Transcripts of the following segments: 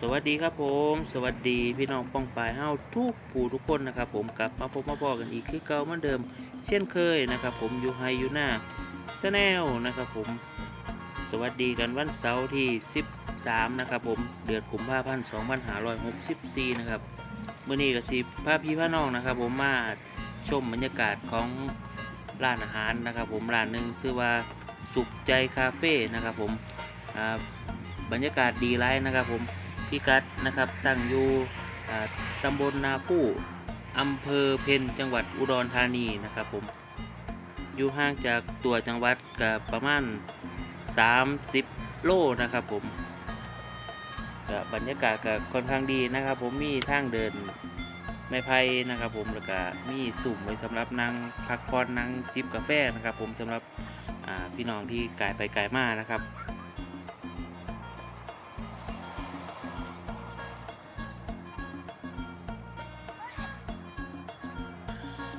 สวัสดีครับผม สวัสดีพี่น้องป้องปายเฮาทุกผู้ทุกคนนะครับผมกลับมาพบมาพอกันอีกคือเก่าเหมือนเดิม เช่นเคยนะครับผมอยู่ไฮยูน้าชาแนลนะครับผม สวัสดีกันวันเสาร์ที่ 13 นะครับผมเดือนกุมภาพันธ์2564 นะครับเมื่อนี้กับสิพาพี่พาน้องนะครับผมมาชมบรรยากาศของร้านอาหารนะครับผมร้านหนึ่งชื่อว่าสุขใจคาเฟ่นะครับผมบรรยากาศดีไรนะครับผม พิกัดนะครับตั้งอยู่ตำบลนาผู้อำเภอเพนจังหวัดอุดรธานีนะครับผมอยู่ห่างจากตัวจังหวัดกับประมาณ 30 โลนะครับผมก็บรรยากาศก็ค่อนข้างดีนะครับผมมีทางเดินไม้ไผ่นะครับผมแล้วก็มีสุ่มไว้สำหรับนั่งพักผ่อนนั่งจิบกาแฟนะครับผมสำหรับพี่น้องที่ไกลไปไกลมานะครับ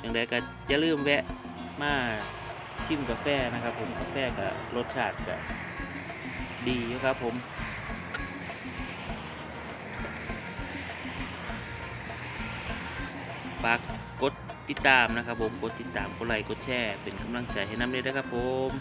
อย่างไรก็อย่าลืมแวะมาชิมกาแฟนะครับ ผมกาแฟกับรสชาติกับดีครับผมฝากกดติดตามนะครับผมกดติดตามกดไลค์กดแชร์เป็นกำลังใจให้น้ำเลยนะครับผม